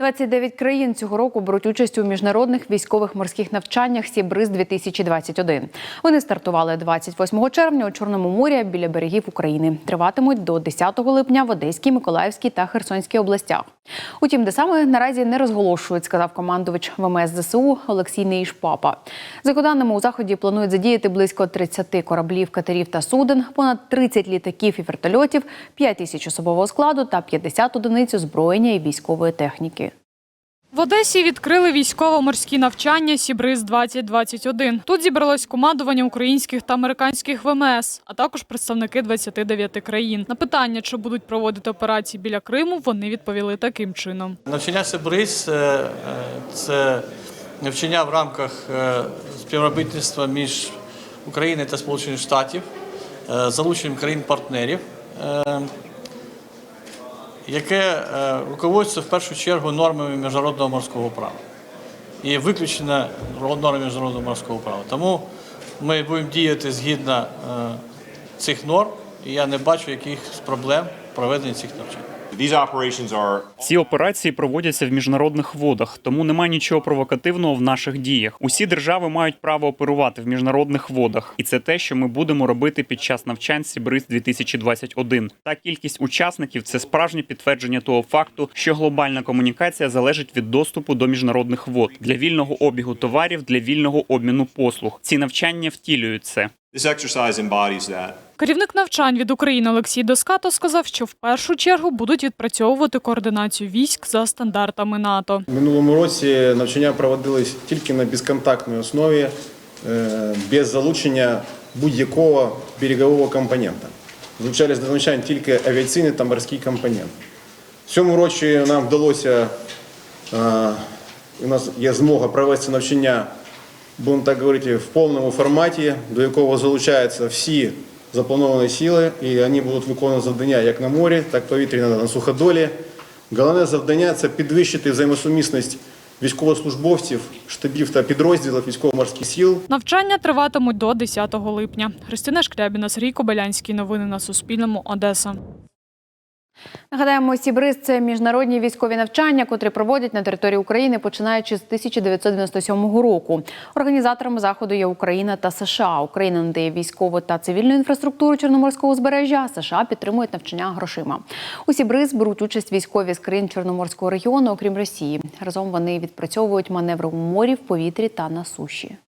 29 країн цього року беруть участь у міжнародних військових морських навчаннях Сібриз 2021 Вони стартували 28 червня у Чорному морі біля берегів України. Триватимуть до 10 липня в Одеській, Миколаївській та Херсонській областях. Утім, де саме наразі не розголошують, сказав командувач ВМС ЗСУ Олексій Неїшпапа. За його даними, у заході планують задіяти близько 30 кораблів, катерів та суден, понад 30 літаків і вертольотів, 5 тисяч особового складу та 50 одиниць озброєння і військової техніки. В Одесі відкрили військово-морські навчання Сібриз 2021 Тут зібралось командування українських та американських ВМС, а також представники 29 країн. На питання, чи будуть проводити операції біля Криму, вони відповіли таким чином. Навчання Сибриз е, е, це навчання в рамках е, співробітництва між Україною та Сполучених Штатів, залученням країн-партнерів, яке е, руководиться в першу чергу нормами міжнародного морського права і виключено нормами міжнародного морського права. Тому ми будемо діяти згідно е, цих норм, і я не бачу якихось проблем в проведенні цих навчань. Ці операції проводяться в міжнародних водах, тому немає нічого провокативного в наших діях. Усі держави мають право оперувати в міжнародних водах, і це те, що ми будемо робити під час навчань Сібриз 2021 Та кількість учасників це справжнє підтвердження того факту, що глобальна комунікація залежить від доступу до міжнародних вод для вільного обігу товарів, для вільного обміну послуг. Ці навчання втілюють це. This exercise embodies that. Керівник навчань від України Олексій Доскато сказав, що в першу чергу будуть відпрацьовувати координацію військ за стандартами НАТО. В минулому році навчання проводились тільки на безконтактній основі, е, без залучення будь-якого берегового компонента. Залучались до навчань тільки авіаційний та морський компонент. В цьому році нам вдалося, е, у нас є змога провести навчання, будемо так говорити, в повному форматі, до якого залучаються всі заплановані сили, і вони будуть виконувати завдання як на морі, так і повітряно на суходолі. Головне завдання це підвищити взаємосумісність військовослужбовців, штабів та підрозділів військово-морських сил Навчання триватимуть до 10 липня. Христина Шкрябіна, Сергій Кобилянський. Новини на Суспільному. Одеса. Нагадаємо, Сібриз це міжнародні військові навчання, котрі проводять на території України починаючи з 1997 року. Організаторами заходу є Україна та США. Україна надає військову та цивільну інфраструктуру Чорноморського узбережжя. США підтримують навчання грошима. У Сібриз беруть участь військові з країн Чорноморського регіону, окрім Росії. Разом вони відпрацьовують маневри у морі, в повітрі та на суші.